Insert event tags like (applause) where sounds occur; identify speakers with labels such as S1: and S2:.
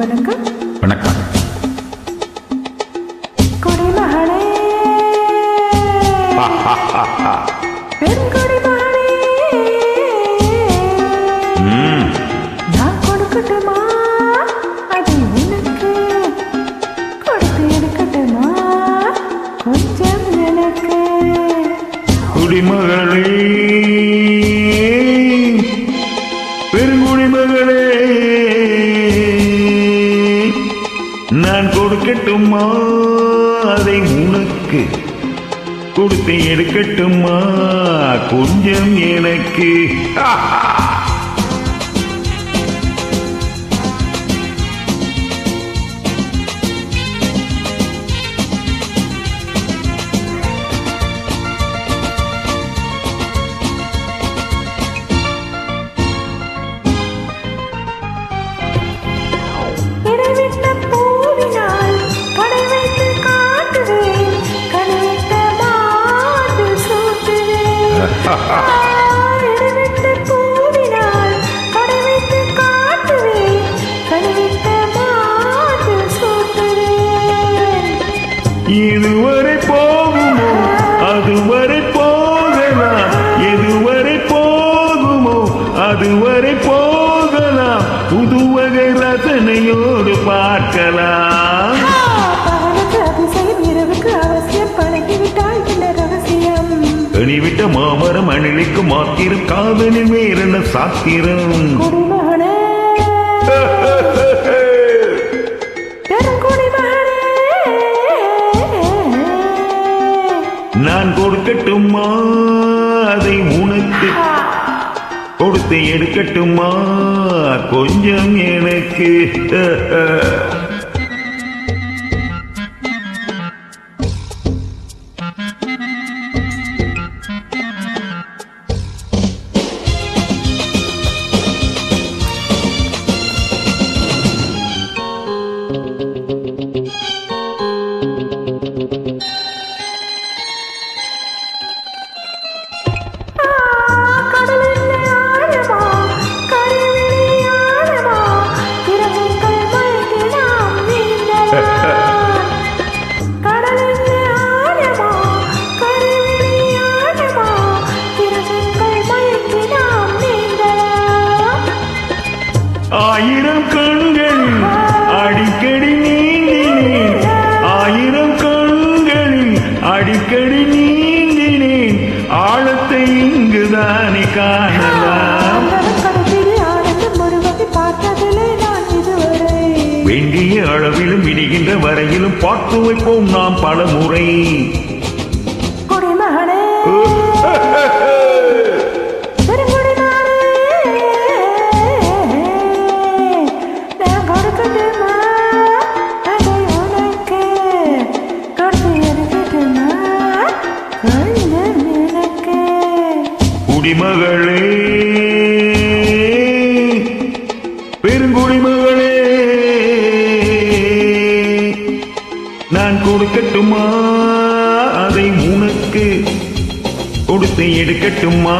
S1: வணக்கம்.
S2: வணக்கம்.
S1: குடிமகனே. பெண் குடிமகனே.
S2: ம்,
S1: நான் கொடுக்கட்டுமா? அதை உனக்கு கொடுத்து எடுக்கட்டுமா? கொஞ்சம் எனக்கு.
S2: குடிமகளே பெருங்குடிமகளே கொடுக்கட்டுமா அதை உனக்கு கொடுத்து எடுக்கட்டுமா? கொஞ்சம் எனக்கு. (laughs) இதுவரை போகுமோ? அதுவரை போகலாம். எதுவரை போகுமோ? அதுவரை போகலாம். புதுவகை ரசனையோடு பார்க்கலாம். வெளிவிட்ட மாமரம் அணிலிக்கு மாத்திரம் காதலில் வேறென்ன சாத்திரம். (laughs) நான் கொடுக்கட்டுமா? அதை உனக்கு கொடுத்து எடுக்கட்டுமா? கொஞ்சம் எனக்கு. (laughs) ஆயிரம் கண்களில் அடிக்கடி நீந்தினேன். ஆயிரம் கண்களில் அடிக்கடி நீந்தினேன். ஆழத்தை இங்குதானே காணலாம். வேண்டிய அளவிலும் விடுகின்ற வரையிலும் பார்த்து வைப்போம் நாம் பல முறை (laughs) குடிமகளே பெருங்குடிமகளே நான் கொடுக்கட்டுமா? அதை உனக்கு கொடுத்து எடுக்கட்டுமா?